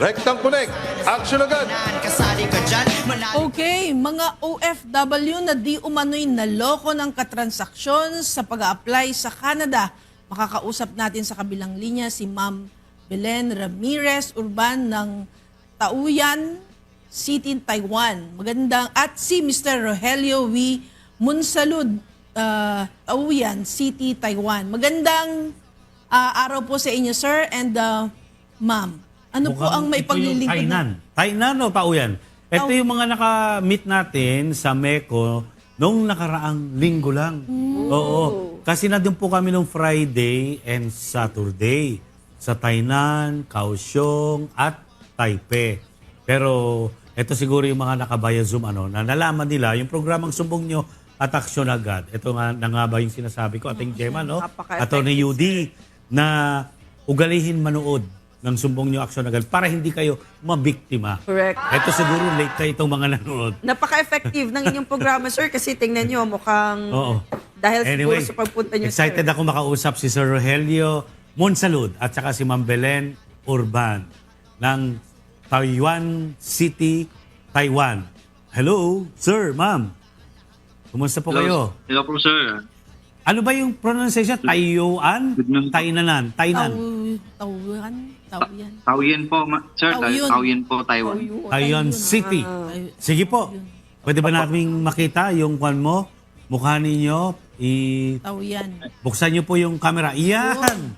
Rectang Connect, action agad! Okay, mga OFW na di umano'y naloko ng katransaksyon sa pag apply sa Canada. Makakausap natin sa kabilang linya si Ma'am Belen Ramirez Urban ng Tauyan City, Taiwan. Magandang at si Mr. Rogelio V. Munsalud, uh, Tauyan City, Taiwan. Magandang ah, araw po sa inyo, sir and uh, ma'am. Ano po ang may paglilingkod? Tainan. Tainan o Tauyan? Ito Tau- yung mga naka-meet natin sa MECO nung nakaraang linggo lang. Oo. Kasi nandun po kami nung Friday and Saturday sa Tainan, Kaohsiung at Taipei. Pero ito siguro yung mga nakabaya Zoom ano, na nalaman nila yung programang sumbong nyo at aksyon agad. Ito nga na nga ba yung sinasabi ko, ating Gemma, no? Napaka-effective, Attorney Yudi, na ugalihin manood ng sumbong nyo aksyon agad para hindi kayo mabiktima. Correct. Ito siguro late na itong mga nanonood. Napaka-effective ng inyong programa, sir, kasi tingnan nyo, mukhang Oo. dahil Anyway, siguro sa pagpunta nyo, excited sir. ako makausap si Sir Rogelio Monsalud at saka si Ma'am Belen Urban ng Taiwan City, Taiwan. Hello, sir, ma'am. Kumusta po kayo? Hello po, sir. Ano ba yung pronunciation? Taiwan? Good morning. Tainanan? Tainan? Tau, Tauyan? Tauyan? Taoyuan po, ma- sir. Taoyuan. Taoyuan po, Taiwan. Taiwan City. Ay, Sige po. Pwede ba namin makita yung kwan mo? Mukha ninyo? I Tauyan. buksan niyo po yung camera. Iyan!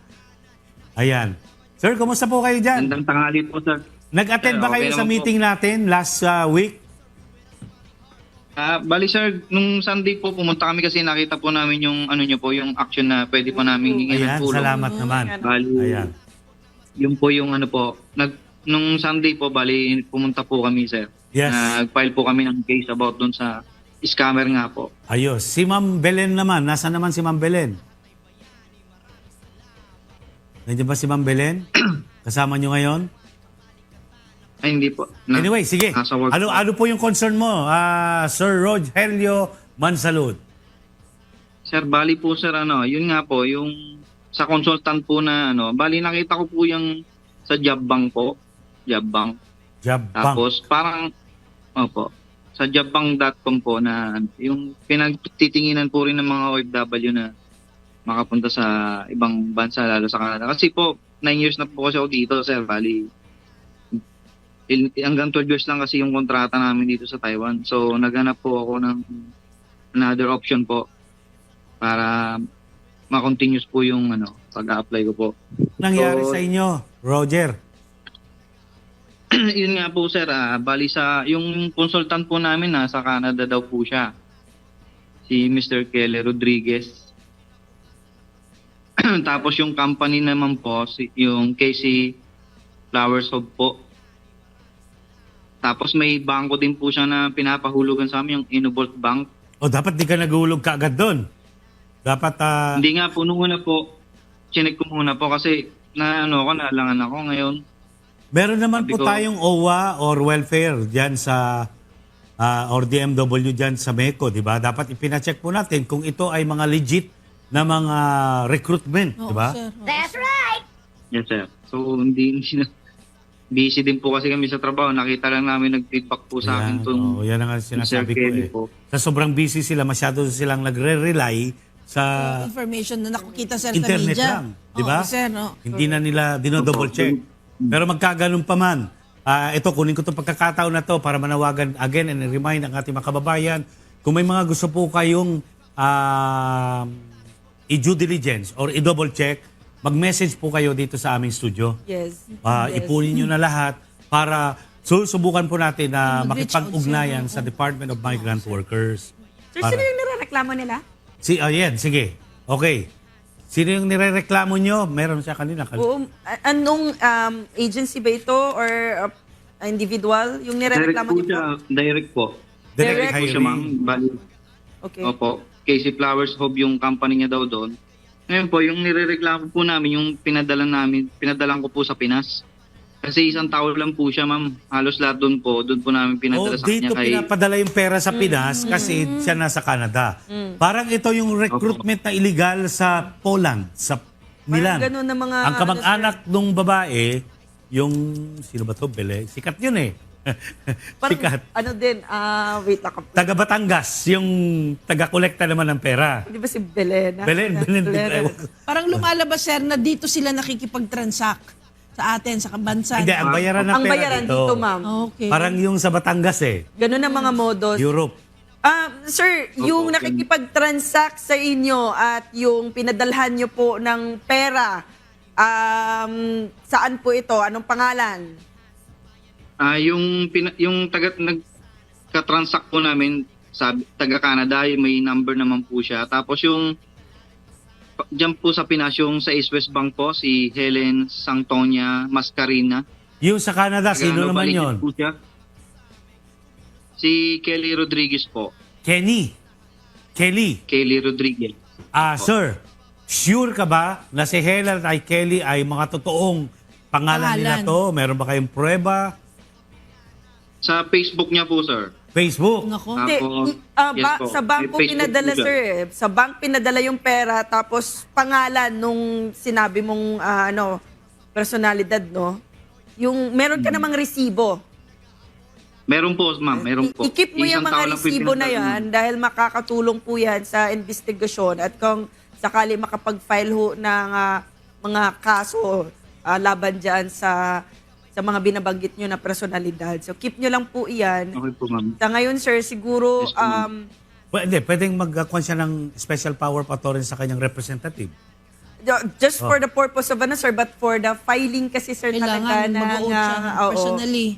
Ayan. Sir, kumusta po kayo dyan? Gandang tanghali po, sir. Nag-attend ba Sir, okay kayo sa naman po. meeting natin last uh, week? Ah, bali, sir, nung Sunday po, pumunta kami kasi nakita po namin yung ano nyo po, yung action na pwede po namin hingin ng Ayan, tulong. salamat naman. Bali, Ayan. yun po yung ano po. Nag, nung Sunday po, bali, pumunta po kami, sir. Yes. Nag-file po kami ng case about doon sa scammer nga po. Ayos. Si Ma'am Belen naman. Nasaan naman si Ma'am Belen? Nandiyan ba si Ma'am Belen? Kasama nyo ngayon? Ay, hindi po. Na- Anyway, sige. Nasa work Ano po. ano po yung concern mo, ah, Sir Rogelio Mansalud? Sir, bali po sir, ano, yun nga po, yung sa consultant po na, ano, bali nakita ko po yung sa job bank po, job bank. Job Bank. Tapos parang, opo, sa jobbank.com po na yung pinagtitinginan po rin ng mga OFW na makapunta sa ibang bansa, lalo sa Canada. Kasi po, 9 years na po kasi ako dito, sir, bali. Hanggang 12 years lang kasi yung kontrata namin dito sa Taiwan. So, naghanap po ako ng another option po para ma-continuous po yung ano, pag-apply ko po. Nangyari So- sa inyo, Roger? yun nga po sir, ah, bali sa yung consultant po namin nasa Canada daw po siya. Si Mr. Kelly Rodriguez. Tapos yung company naman po, si, yung KC Flowers Hub po. Tapos may bangko din po siya na pinapahulugan sa amin, yung Innovolt Bank. O dapat di ka naguhulog kaagad doon. Dapat, ah, Hindi nga po, nung una po, chinek ko muna po kasi na ano ako, naalangan ako ngayon. meron naman po Sabi ko- tayong OWA or welfare dyan sa ah, or DMW dyan sa MECO, di ba? Dapat ipinacheck po natin kung ito ay mga legit na mga recruitment, di ba? sir. Oo. Yes, sir. So, hindi, hindi na, busy din po kasi kami sa trabaho. Nakita lang namin nag-feedback po sa akin Ayan, itong oo, yan ang sinasabi ko eh. po. Sa sobrang busy sila, masyado silang nagre-rely sa information na nakikita sir internet sa media. lang, di ba? Oo, sir, no? Hindi na nila dino-double check. Pero magkaganon pa man, ah, ito, kunin ko itong pagkakataon na to para manawagan again and remind ang ating mga kababayan, kung may mga gusto po kayong ah, i-due diligence or i-double check, mag-message po kayo dito sa aming studio. Yes. Ah, yes. Ipunin nyo na lahat para susubukan po natin na makipag-ugnayan sa Department of Migrant Workers. Sir, sino yung nirereklamo nila? Si, oh, yan, sige. Okay. Sino yung nirereklamo nyo? Meron siya kanina. Kan- Oo, anong um, agency ba ito or uh, individual? Yung nirereklamo po niyo po? siya. Direct po. Direct Direct po siya, ma'am. Bali, Okay. Opo. Casey Flowers Hub yung company niya daw doon. Ngayon po, yung nirereklamo po namin, yung pinadala namin, pinadalan ko po sa Pinas. Kasi isang tao lang po siya, ma'am. Halos lahat doon po, doon po namin Oh, pinadala sa dito kanya. Kay, pinapadala yung pera sa Pinas kasi siya nasa Canada. Parang ito yung recruitment na illegal sa Poland, sa Milan. ganun na mga Ang kamag-anak nung babae yung, sino ba to? Bele? Sikat yun eh. Parang, Sikat. ano din, ah, wait lang. Taga Batangas, yung taga-kolekta naman ng pera. Di ba si Belena? Belen, Belen. Belen. Parang lumalabas, sir, na dito sila nakikipag-transact sa atin, sa bansa. Hindi, ang bayaran ng Ang pera bayaran dito. dito, ma'am. Okay. Parang yung sa Batangas eh. Ganun ang mga modos. Europe. Ah, sir, yung nakikipag-transact sa inyo at yung pinadalhan nyo po ng pera, um, saan po ito? Anong pangalan? Ah, yung pina- yung taga nagka-transact po namin sa taga Canada, may number naman po siya. Tapos yung Diyan po sa Pinas, yung sa East West Bank po, si Helen Santonia Mascarina. Yung sa Canada, sino Taga naman yon? po siya. Si Kelly Rodriguez po. Kenny. Kelly. Kelly Rodriguez. Ah, sir, sure ka ba na si Helen at Kelly ay mga totoong pangalan, nila Pangalan. to? Meron ba kayong prueba? Sa Facebook niya po, sir. Facebook? Nako. Hindi, Tapos, ah, yes ba- po, sa bank may po Facebook pinadala, po siya. sir. eh. Sa bank pinadala yung pera, tapos pangalan nung sinabi mong, ah, ano, personalidad, no? Yung, meron Hmm. ka namang resibo. Meron po, ma'am. Meron po. I-keep mo yung Isang mga tao lang po yung resibo na yan dahil makakatulong po yan sa investigasyon at kung sakali makapag-file ho ng ah, mga kaso ah, laban dyan sa sa mga binabanggit nyo na personalidad. So keep nyo lang po iyan. Okay po, ma'am. Sa ngayon, sir, siguro Yes, ma'am. um, Pwede, pwedeng magkakuha siya ng special power pa to rin sa kanyang representative. ju- just Oh. for the purpose of ano, sir, but for the filing kasi, sir, talaga Kailangan na, siya na- oo, personally.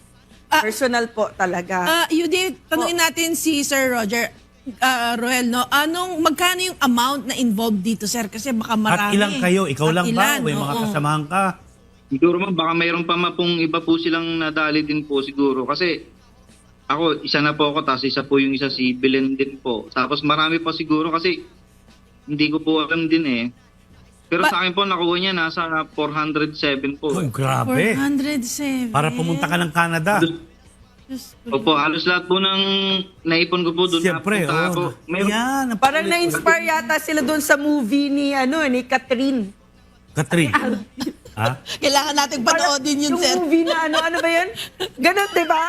Ah, personal po talaga. Ah, Yudi, tanungin natin si Sir Roger ah, Roel, no? Anong, magkano yung amount na involved dito, sir? Kasi baka At marami. ilang kayo? Ikaw At lang ba? ilan? May mga Oo. kasamahan ka? Siguro ma'am, baka mayroon pa ma pong iba po silang nadali din po siguro. Kasi ako, isa na po ako, tapos isa po yung isa si Belen din po. Tapos marami pa siguro kasi hindi ko po alam din eh. Pero Ba- sa akin po, nakuha niya nasa 407 po. Oh, grabe. 407. Para pumunta ka ng Canada. Diyos ko. Opo, halos lahat po ng naipon ko po doon. Siyempre, napunta ako. oh. Yan. ang Parang na-inspire yata sila doon sa movie ni, ano, ni Catherine. Katrin. Ha? Kailangan natin panoodin yun, yung sir. movie na ano, ano ba yun? Ganon, di ba?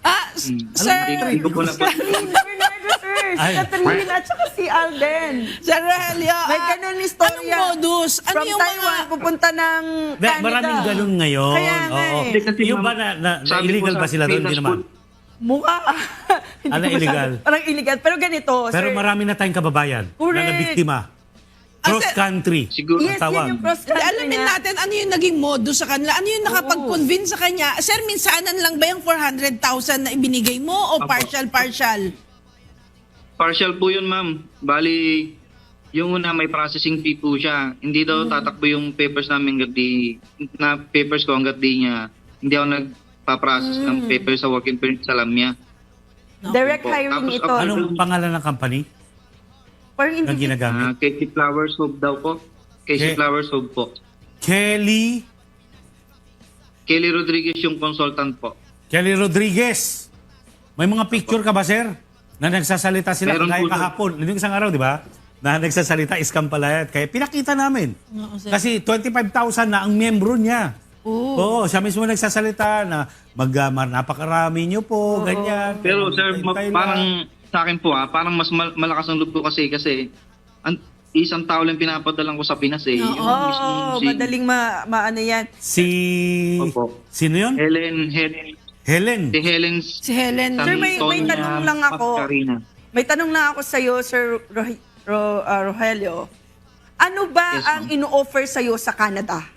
Ah, s- sir, Hindi ko po na Bernardo, sir. Si Ay. Catherine at saka si Alden. Sir Rogelio. May ah, ganon istorya. Anong modus? Ano From yung Taiwan, mga... pupunta ng Di, Canada. maraming ganun ngayon. Kaya nga Oo. eh. Hindi, kasi, Yung ba ma'am, na, na, na sabi illegal po ba sa sila doon? Hindi Pinas naman. po- Mukha. Hindi Ano ko masyado- illegal? Parang illegal. Pero ganito, Pero sir. marami na tayong kababayan Correct. na nabiktima. Cross country. Siguro, Yes, tawag. yan yung cross country alamin natin ano yung naging modus sa kanila. Ano yung nakapag-convince sa kanya? Sir, minsanan lang ba yung 400,000 na ibinigay mo o Apo. partial-partial? partial po yun, ma'am. Bali, yung una may processing fee po siya. Hindi daw Mm. tatakbo yung papers namin hanggat di, na papers ko hanggat di niya, hindi ako nagpa-process ng Mm. papers sa working permit sa LAMIA. Direct hiring Tapos, ito. ako- Anong pangalan ng company Parang na individual. ginagamit? Ah, Casey Flowers Hub daw po. Casey Ke- Flowers Hub po. Kelly Kelly Rodriguez yung consultant po. Kelly Rodriguez. May mga picture ka ba, sir? Na nagsasalita sila Meron kaya kahapon. Yung isang araw, di ba? Na nagsasalita, scam pala yan. Kaya pinakita namin. Oo, sir. Kasi 25,000 na ang membro niya. Oo, siya mismo nagsasalita na mag, uh, napakarami niyo po, ganyan. Pero sir, ma- lang. parang sa akin po ah, parang mas mal- malakas ang loob ko kasi kasi an- isang tao lang pinapadalan ko sa Pinas eh. Yung Oo, mismong si madaling ma, maano yan. Si... Opo. Sino yun? Helen, Helen, Helen. si Helen Si Helen. Sir, may- may Santonia tanong lang ako. Mascarina. May tanong lang ako sa iyo, Sir Ro- Ro- ah, Rogelio. Ano ba Yes, ang ma'am. ino-offer sa iyo sa Canada?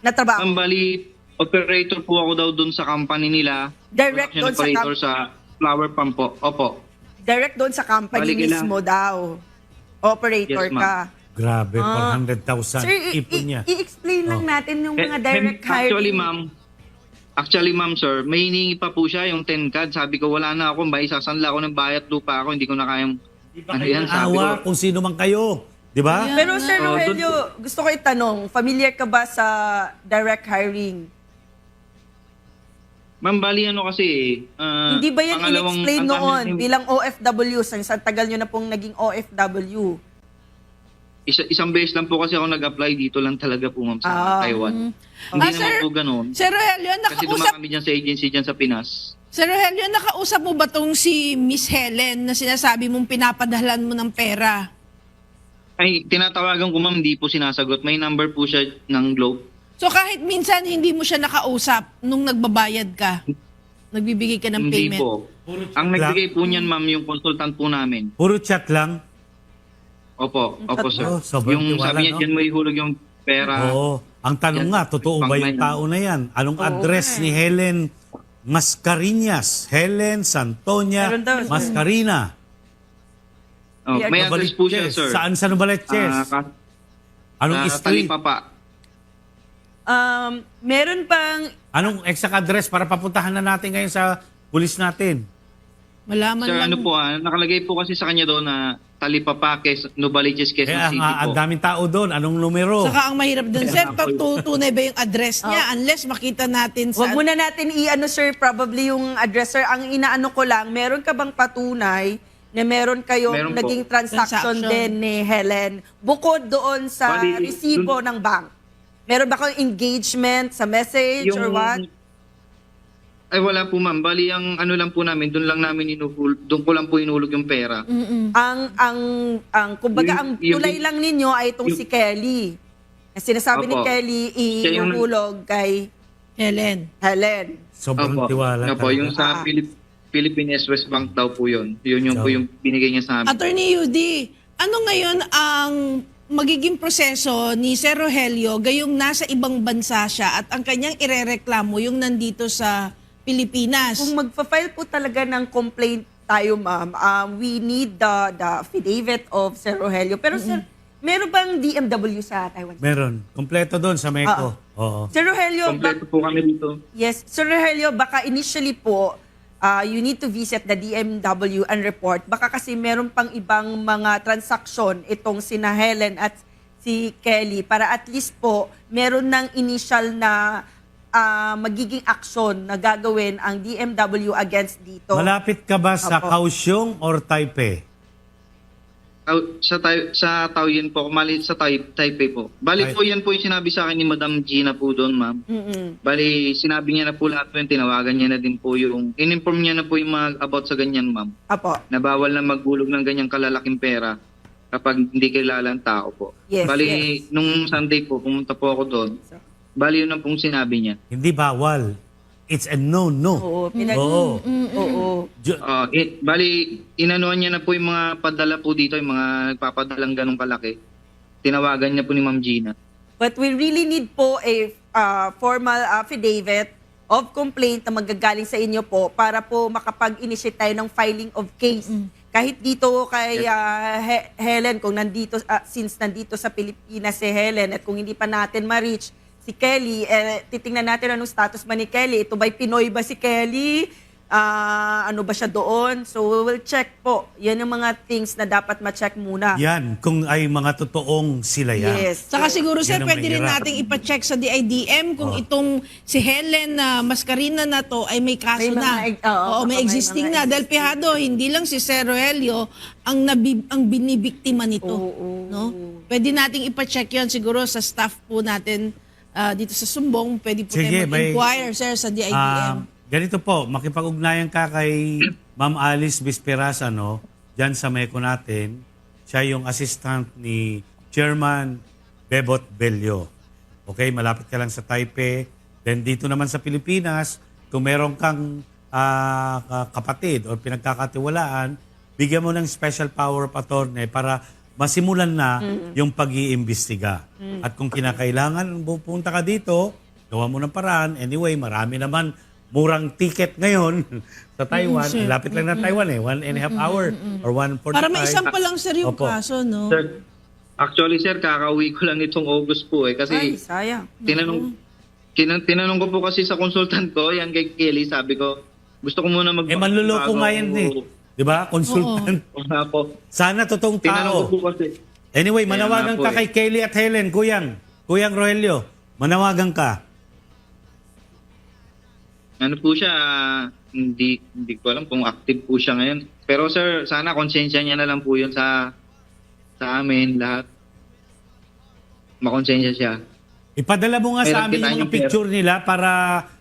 Na trabaho? Ang bali, operator po ako daw doon sa company nila. Direct Production doon sa operator sa flower pump po. Opo. Direct doon sa company Bali, mismo daw. Operator Yes, ma'am. ka. Grabe, Ah. 400,000. Sir, i- Ipon i- niya. i-explain lang Oh. natin yung Eh, mga direct eh, Actually, hiring. ma'am, Actually, ma'am, sir, may hiningi pa po siya yung 10 card. Sabi ko, wala na ako. Ba, isasanla ako ng bayat lupa ako. Hindi ko na kayang... Ano yan, sabi ko. Awa kung sino man kayo. Di ba? Yeah. Pero Sir Oh, Rogelio, gusto ko itanong, familiar ka ba sa direct hiring? Ma'am, bali ano kasi eh, ah, Hindi ba yan in-explain noon bilang OFW? Sa sa tagal nyo na pong naging OFW. isa, isang beses lang po kasi ako nag-apply dito lang talaga po ma'am sa Ah. Taiwan. Hindi Ah, naman sir, po ganun. Sir Rogelio, Kasi nakausap, dumaan kami dyan sa agency dyan sa Pinas. Sir Rogelio, nakausap mo ba tong si Miss Helen na sinasabi mong pinapadahalan mo ng pera? Ay, tinatawagan ko ma'am, hindi po sinasagot. May number po siya ng Globe. So kahit minsan hindi mo siya nakausap nung nagbabayad ka, nagbibigay ka ng Hindi payment. po. Ang nagbigay po niyan ma'am, yung consultant po namin. Puro chat lang. Opo, opo sir. Oh, sobrang yung tiwala, sabi niya, no? dyan mo ihulog yung pera. Oo. Ang tanong Yan, nga, totoo ba yung pangmayan. tao na yan? Anong address ni Helen Mascarinas? Helen Santonia Meron daw, sir. Mascarina. Oh, may address po siya, Novaliches. sir. Saan sa Novaliches? Ah, ka- Anong sa street? Talipapa. Um, meron pang Anong exact address para papuntahan na natin ngayon sa pulis natin? Malaman Sir, lang. ano po ah, nakalagay po kasi sa kanya doon na Talipapa, Quez, Novaliches, Quezon Kaya City nga, ang po. daming tao doon. Anong numero? Saka ang mahirap dun, sir, pag tutunay ba yung address niya unless makita natin sa... Wag muna natin i-ano sir, probably yung address sir. Ang inaano ko lang, meron ka bang patunay na meron kayong Meron po. naging transaction, Transaction. din ni Helen bukod doon sa Bali, resibo ng bank? Meron ba kayong engagement sa message or what? Ay wala po ma'am. Bali ang ano lang po namin, doon lang namin inuhul, doon ko lang po inulog yung pera. Ang ang ang kumbaga ang yung- tulay lang ninyo ay itong yung- si Kelly. Ang sinasabi ni Opo. Kelly Siya yung- inuhulog kay Helen. Helen. Sobrang Opo. tiwala Opo, talaga. yung sa Ah. Philip, Philippine West Bank daw po yun. Yun yung po yung binigay niya sa amin. Attorney Yudi, ano ngayon ang magiging proseso ni Sir Rogelio gayong nasa ibang bansa siya at ang kanyang irereklamo yung nandito sa Pilipinas? Kung magfa-file po talaga ng complaint tayo, ma'am, um, we need the, the affidavit of Sir Rogelio. Pero sir, meron bang DMW sa Taiwan? Meron. Kompleto doon sa Meco. Oo. Sir Rogelio, Kompleto po kami dito. yes, Sir Rogelio, baka initially po, uh, you need to visit the DMW and report. Baka kasi meron pang ibang mga transaction itong sina Helen at si Kelly para at least po meron ng initial na ah, magiging action na gagawin ang DMW against dito. Malapit ka ba sa Opo. Kaohsiung or Taipei? Tau- sa tay sa Taoyuan po, mali sa tai Taipei po. Bali Ay. po yan po yung sinabi sa akin ni Madam Gina po doon, ma'am. Mm-mm. Bali, sinabi niya na po lahat po yun, tinawagan niya na din po yung, in-inform niya na po yung mga about sa ganyan, ma'am. Apo. Na bawal na maghulog ng ganyang kalalaking pera kapag hindi kilala ang tao po. Yes, Bali, yes. nung Sunday po, pumunta po ako doon. Bali, yun ang pong sinabi niya. Hindi bawal. It's a no-no. Oo, pinag- Oo. Oo. Ju- Ah, i- bali, inanuhan niya na po yung mga padala po dito, yung mga nagpapadalang ganong kalaki. Tinawagan niya po ni Ma'am Gina. But we really need po a uh, formal affidavit of complaint na magagaling sa inyo po para po makapag-initiate tayo ng filing of case. Kahit dito kay uh, He- Helen, kung nandito, uh, since nandito sa Pilipinas si Helen at kung hindi pa natin ma-reach si Kelly, eh, titingnan natin anong status ba ni Kelly. Ito ba'y Pinoy ba si Kelly? Ah, ano ba siya doon? So we will check po. Yan yung mga things na dapat ma-check muna. Yan, kung ay mga totoong sila yan. Yes. Saka siguro sir, Yan ang pwede rin mahirap. nating ipacheck sa DIDM kung Oh. itong si Helen na Mascarina na to ay may kaso May mga na. eg- oo, Oo, may baka may existing mga na. Dahil pihado, hindi lang si Sir Roelio ang, nabi, ang binibiktima nito. Oo. No? Pwede nating ipacheck yon siguro sa staff po natin ah, dito sa Sumbong. Pwede po Sige, tayo mag-inquire, sir, sa DIDM. Ah, ganito po, makipag-ugnayan ka kay Ma'am Alice Bisperas, ano, dyan sa Meko natin. Siya yung assistant ni Chairman Bebot Bello. Okay, malapit ka lang sa Taipei. Then dito naman sa Pilipinas, kung meron kang ka- kapatid o pinagkakatiwalaan, bigyan mo ng special power of attorney para masimulan na yung pag-iimbestiga. At kung kinakailangan, pupunta ka dito, gawa mo ng paraan. Anyway, marami naman murang ticket ngayon sa Taiwan. sir. Lapit lang na Taiwan eh. One and a half hour or one forty-five. Para may isang pa lang, sir, yung Opo. kaso, no? Sir, actually sir, kakauwi ko lang nitong August po eh. Kasi Ay, sayang. tinanong, tinan- tinanong ko po kasi sa consultant ko, yan kay Kelly, sabi ko, gusto ko muna mag- Eh, manluloko nga yan eh. Di ba? Consultant. Wala po. Sana totoong Tinanong ko tao. po kasi. Anyway, Kaya manawagan nga po ka eh. kay Kelly at Helen, Kuyang. Kuyang Rogelio, manawagan ka. Ano po siya, ah, hindi hindi ko alam kung active po siya ngayon. Pero sir, sana konsensya niya na lang po yun sa sa amin lahat. makonsensya siya. Ipadala mo nga sa Meron amin yung mga tayong picture nila para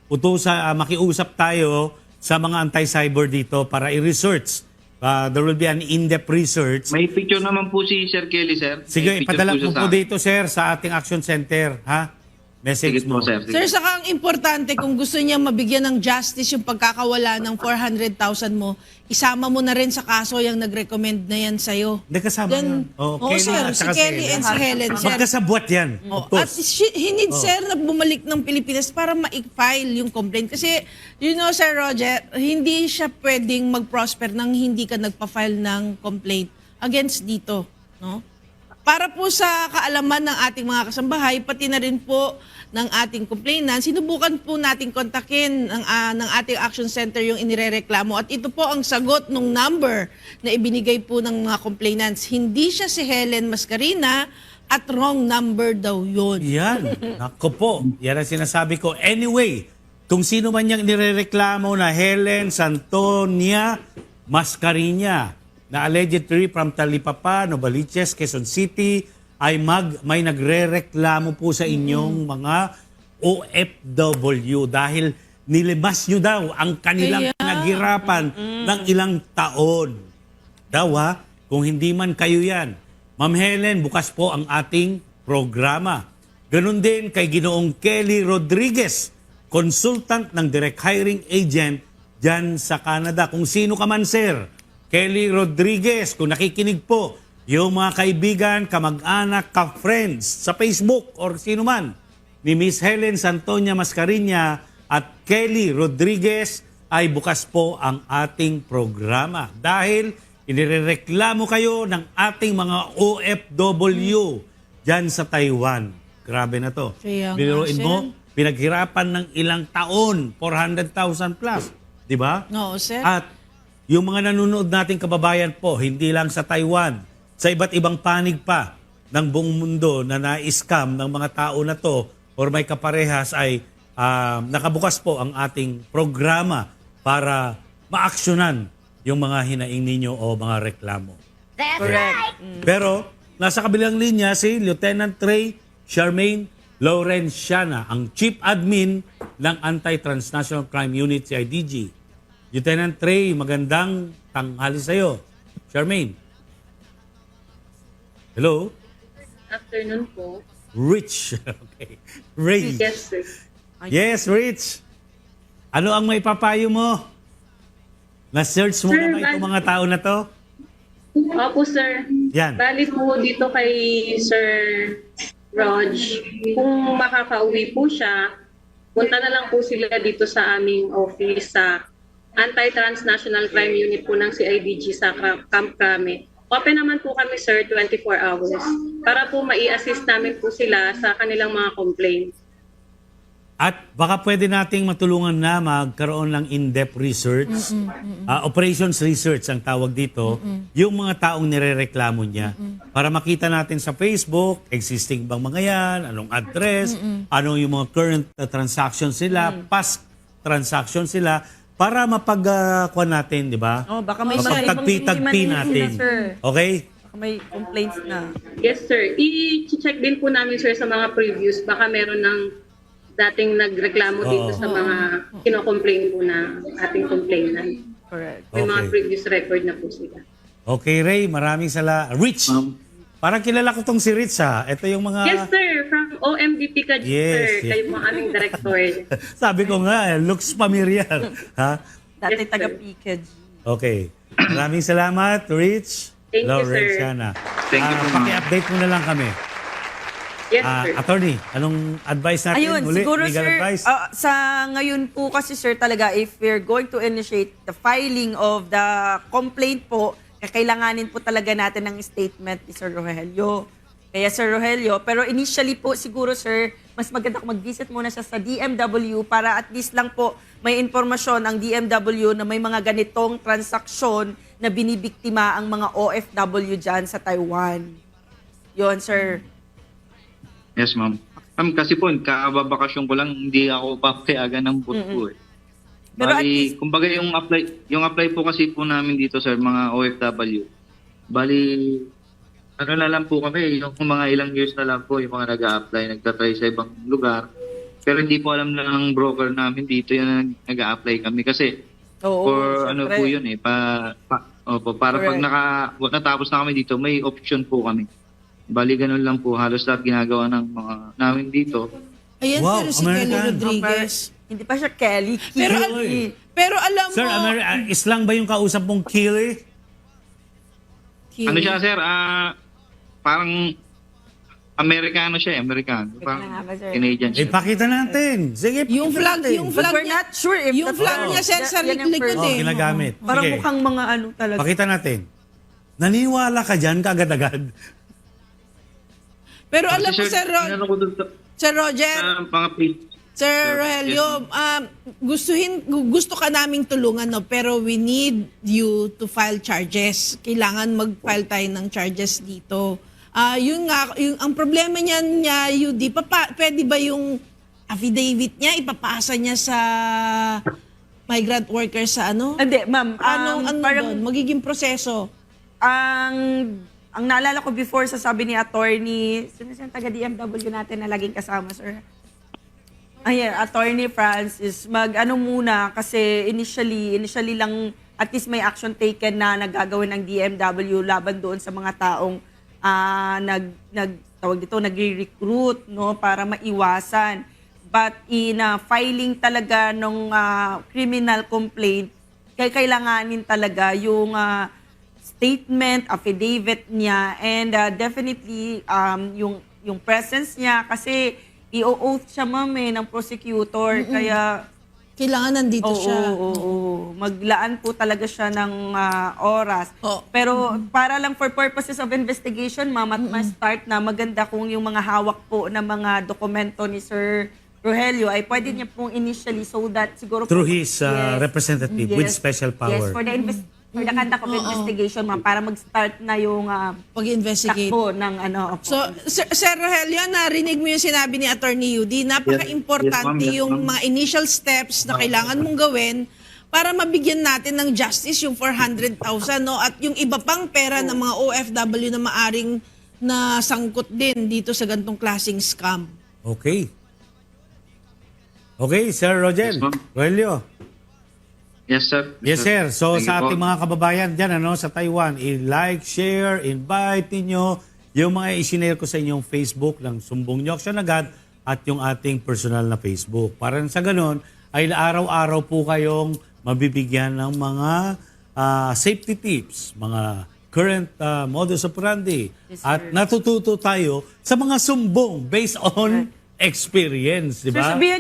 utusa, ah, makiusap tayo sa mga anti-cyber dito para i-research. Ah, there will be an in-depth research. May picture naman po si Sir Kelly, sir. Sige, ipadala po akin. dito, sir, sa ating action center. Ha? Message Sige mo. po, sir. Sige. Sir, saka ang importante kung gusto niya mabigyan ng justice yung pagkakawala ng 400,000 mo, isama mo na rin sa kaso yung nag-recommend na yan sa'yo. Hindi kasama Then, yan. Oh, oo, Kelly sir, at si saka Kelly and si Helen, sir. Magkasabwat yan. Oh, Of at course. she, he needs, sir, na bumalik ng Pilipinas para ma-file yung complaint. Kasi, you know, Sir Roger, hindi siya pwedeng mag-prosper nang hindi ka nagpa-file ng complaint against dito. No? Para po sa kaalaman ng ating mga kasambahay, pati na rin po ng ating complainant, sinubukan po natin kontakin ng, ah, ng ating action center yung inirereklamo. At ito po ang sagot ng number na ibinigay po ng mga complainants. Hindi siya si Helen Mascarina at wrong number daw yun. Yan. Nako po. Yan ang sinasabi ko. Anyway, kung sino man yung nirereklamo na Helen Santonia Mascariña na allegedly from Talipapa, Novaliches, Quezon City, ay mag, may nagrereklamo po sa inyong mga OFW dahil nilibas nyo daw ang kanilang Kaya- pinaghirapan ng ilang taon. Daw ha, kung hindi man kayo yan. Ma'am Helen, bukas po ang ating programa. Ganon din kay Ginoong Kelly Rodriguez, consultant ng direct hiring agent dyan sa Canada. Kung sino ka man, sir. Kelly Rodriguez, kung nakikinig po, yung mga kaibigan, kamag-anak, ka-friends sa Facebook or sino man, ni Miss Helen Santonia Mascariña at Kelly Rodriguez ay bukas po ang ating programa. Dahil inireklamo kayo ng ating mga OFW dyan sa Taiwan. Grabe na to. Sir. mo, pinaghirapan ng ilang taon, 400,000 plus. Di ba? Oo, sir. At yung mga nanonood nating kababayan po, hindi lang sa Taiwan, sa iba't ibang panig pa ng buong mundo na na-scam ng mga tao na to or may kaparehas ay ah, nakabukas po ang ating programa para maaksyonan yung mga hinaing ninyo o mga reklamo. Correct. Pero nasa kabilang linya si Lieutenant Trey Charmaine Laurenciana, ang Chief Admin ng Anti-Transnational Crime Unit CIDG. Lieutenant Trey, magandang tanghali sa iyo. Charmaine. Hello? Afternoon po. Rich. okay. Ray. Yes, sir. Yes, Rich. Ano ang may papayo mo? Na-search mo Sir, na ba itong mga tao na to? Opo, sir. Yan. Bali po dito kay Sir Rog, kung makakauwi po siya, punta na lang po sila dito sa aming office sa Anti-Transnational Crime Unit po ng CIDG sa Camp Crame. Open naman po kami, sir, 24 hours. Para po mai-assist namin po sila sa kanilang mga complaints. At baka pwede nating matulungan na magkaroon ng in-depth research, ah, operations research ang tawag dito, yung mga taong nirereklamo niya. Para makita natin sa Facebook, existing bang mga yan, anong address, ano yung mga current uh, transactions sila, past transactions sila, para mapagkuha natin, di ba? Oh, baka may mga ibang Mapagtagpi-tagpi hindi man natin. sir. Okay? Baka may complaints na. Yes, sir. I-check din po namin, sir, sa mga previews. Baka meron ng dating nagreklamo dito Oo. sa mga kino-complain po na ating complainant. Correct. May mga Okay. previous record na po sila. Okay, Ray, maraming sala. Rich, Ma'am. parang kilala ko tong si Rich ha. Ito yung mga... Yes, sir. From OMDP ka. Yes, sir. yes. Kayo po ang aming director. Sabi ko nga, eh, looks familiar. ha? Dati Yes, sir. taga-PKG. Okay. Maraming salamat, Rich. Thank you, sir. Lorenzana. Thank you Ah, po, ma'am. Paki-update mo na lang kami. Yes, sir. attorney, anong advice natin? Ayun, Muli, siguro legal sir, advice? ah, sa ngayon po kasi sir talaga, if we're going to initiate the filing of the complaint po, kakailanganin po talaga natin ng statement ni Sir Rogelio. Kaya Sir Rogelio, pero initially po siguro sir, mas maganda kung mag-visit muna siya sa DMW para at least lang po may informasyon ang DMW na may mga ganitong transaksyon na binibiktima ang mga OFW dyan sa Taiwan. Yon sir. Yes, ma'am. Ma'am, kasi po, kababakasyon ko lang, hindi ako papayagan ng boot ko eh. Pero at Bali, least- kumbaga yung apply, yung apply po kasi po namin dito sir, mga OFW. Bali, ano na lang po kami, yung mga ilang years na lang po, yung mga nag apply nagtatry sa ibang lugar. Pero hindi po alam ng broker namin dito yung nag apply kami kasi Oo, for syempre. ano po yun eh, pa, pa opo, para pag Correct. naka, natapos na kami dito, may option po kami. Bali ganun lang po, halos lahat ginagawa ng mga namin dito. Ayan Wow, sir, si Kelly American. Rodriguez. Hindi pa siya Kelly. Pero, Kelly. pero alam mo, Sir, Ameri- ah, islang ba yung kausap mong Kili? Kelly, Ano siya sir, ah, parang Amerikano siya eh, Amerikano. Parang nga ba, sir? Canadian siya. Ipakita natin. Sige, yung pakita flag, natin. yung flag we're niya, not sure if yung flag niya, sir, Yan- sa yan yung likod first- Oh, eh. ginagamit. Parang Sige. mukhang mga ano talaga. Pakita natin. Naniwala ka dyan kaagad-agad. Pero alam mo, Sir, Ro- inano ko dun sa, Sir Roger, sa mga page. Sir Rogelio, um, gustuhin, gu- gusto ka naming tulungan, no? pero we need you to file charges. Kailangan mag-file tayo ng charges dito. Ah, yun nga, yung, ang problema niyan niya, Yudi, papa, pwede ba yung affidavit niya, ipapasa niya sa migrant workers sa ano? Hindi, ma'am. Anong, um, ano parang, doon? Magiging proseso? ang ang naalala ko before sa sabi ni attorney, sino siyang taga DMW natin na laging kasama, sir? Ayan, attorney Francis, mag ano muna kasi initially, initially lang at least may action taken na nagagawin ng DMW laban doon sa mga taong ah, nag nag tawag dito nagre-recruit no para maiwasan. But in ah, filing talaga ng criminal complaint, kay kailanganin talaga yung ah, statement, affidavit niya and uh, definitely um, yung yung presence niya kasi i-oath siya ma'am eh, ng prosecutor kaya Kailangan nandito oo, siya. oo, oo. maglaan po talaga siya ng ah, oras. Oo. Pero para lang for purposes of investigation ma'am at ma-start na maganda kung yung mga hawak po ng mga dokumento ni Sir Rogelio ay pwede niya pong initially so that siguro po- Through his uh, Yes. representative with special Yes, power. for the invest for the conduct of investigation, ma'am, para mag-start na yung uh, Pag-investigate. takbo ng ano. opo. So, Sir, Sir Rogelio, narinig mo yung sinabi ni Attorney Yudi, napaka-importante Yes, yes, ma'am. Yes, yung ma'am. mga initial steps na kailangan mong gawin para mabigyan natin ng justice yung 400,000 no at yung iba pang pera ng mga OFW na maaring na sangkot din dito sa gantong klaseng scam. Okay. Okay, Sir Rogel. Yes, ma'am. Rogelio. Yes, sir. Yes, sir. So, Thank sa you po. ating mga kababayan dyan, ano, sa Taiwan, i-like, share, invite ninyo yung mga isinare ko sa inyong Facebook ng Sumbong Action agad at yung ating personal na Facebook. Para sa ganun, ay araw-araw po kayong mabibigyan ng mga ah, safety tips, mga current ah, modus operandi. at natututo tayo sa mga sumbong based on experience, di ba? Sabihan